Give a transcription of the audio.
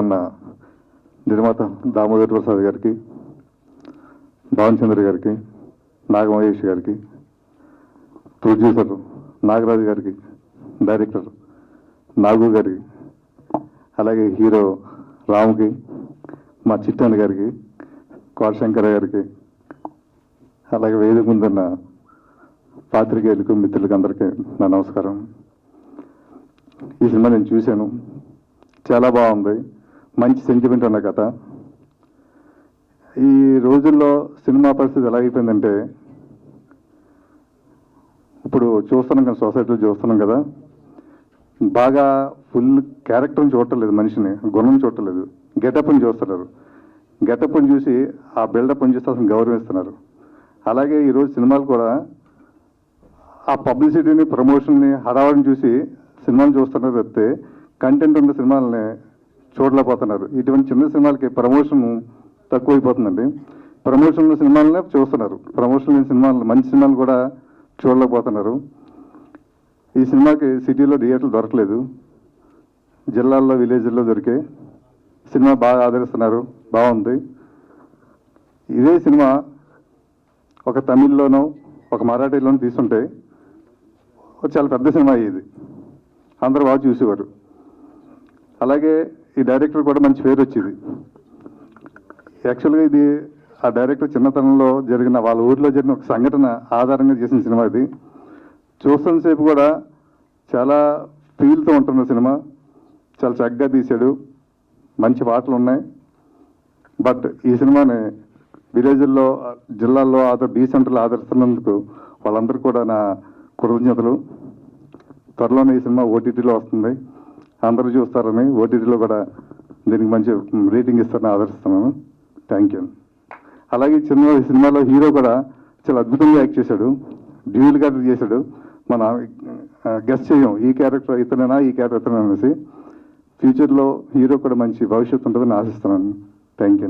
అన్న నిర్మాత దామోదర్ ప్రసాద్ గారికి భావన్చంద్ర గారికి నాగమహేష్ గారికి ప్రొడ్యూసర్ నాగరాజు గారికి డైరెక్టర్ నాగు గారికి అలాగే హీరో రాముకి మా చిట్టాన్ గారికి కోటశంకర గారికి అలాగే వేదిక ముందున్న పాత్రికేయులకు మిత్రులకు అందరికీ నా నమస్కారం. ఈ సినిమా నేను చూశాను. చాలా బాగుంది. మంచి సెంటిమెంట్ ఉన్న కథ. ఈ రోజుల్లో సినిమా పరిస్థితి ఎలా అయిపోయిందంటే ఇప్పుడు చూస్తున్నాం కదా సొసైటీలో చూస్తున్నాం కదా బాగా ఫుల్ క్యారెక్టర్ని చూడటలేదు మనిషిని గుణం చూడటలేదు. గెటప్ని చూస్తున్నారు. గెటప్ని చూసి ఆ బిల్డప్ని చూసి అసలు గౌరవిస్తున్నారు. అలాగే ఈరోజు సినిమాలు కూడా ఆ పబ్లిసిటీని ప్రమోషన్ని హడావడిని చూసి సినిమాలు చూస్తున్నారు తప్పితే కంటెంట్ ఉన్న సినిమాలని చూడలేకపోతున్నారు ఇటువంటి చిన్న సినిమాలకి ప్రమోషన్ తక్కువైపోతుందండి. ప్రమోషన్ ఉన్న సినిమాలనే చూస్తున్నారు. ప్రమోషన్ లేని సినిమాలు మంచి సినిమాలు కూడా చూడలేకపోతున్నారు ఈ సినిమాకి సిటీలో థియేటర్లు దొరకలేదు. జిల్లాల్లో విలేజ్ల్లో దొరికే సినిమా బాగా ఆదరిస్తున్నారు. బాగుంది. ఇదే సినిమా ఒక తమిళ్ళోనో ఒక మరాఠీలోనో తీసుంటే చాలా పెద్ద సినిమా ఇది. అందరూ బాగా చూసేవారు. అలాగే ఈ డైరెక్టర్ కూడా మంచి పేరు వచ్చేది. యాక్చువల్గా ఇది ఆ డైరెక్టర్ చిన్నతనంలో జరిగిన వాళ్ళ ఊర్లో జరిగిన ఒక సంఘటన ఆధారంగా చేసిన సినిమా ఇది. చూస్తున్న సేపు కూడా చాలా ఫీల్తో ఉంటున్న సినిమా. చాలా చక్కగా తీశాడు. మంచి పాటలు ఉన్నాయి. బట్ ఈ సినిమాని విలేజ్ల్లో జిల్లాల్లో ఆధార్ బీ సెంటర్లో ఆదరిస్తున్నందుకు వాళ్ళందరూ కూడా నా కృతజ్ఞతలు. త్వరలోనే ఈ సినిమా ఓటీటీలో వస్తుంది. అందరూ చూస్తారని ఓటీటీలో కూడా దీనికి మంచి రేటింగ్ ఇస్తారని ఆదరిస్తున్నాను థ్యాంక్ యూ అలాగే చిన్న సినిమాలో హీరో కూడా చాలా అద్భుతంగా యాక్ట్ చేశాడు. డ్యూయల్ క్యారెక్టర్ చేశాడు. మన గెస్ట్ చేయం. ఈ క్యారెక్టర్ ఇతనేనా ఈ క్యారెక్టర్ ఇతనే అనేసి. ఫ్యూచర్లో హీరో కూడా మంచి భవిష్యత్తు ఉంటుందని ఆశిస్తున్నాను. Thank you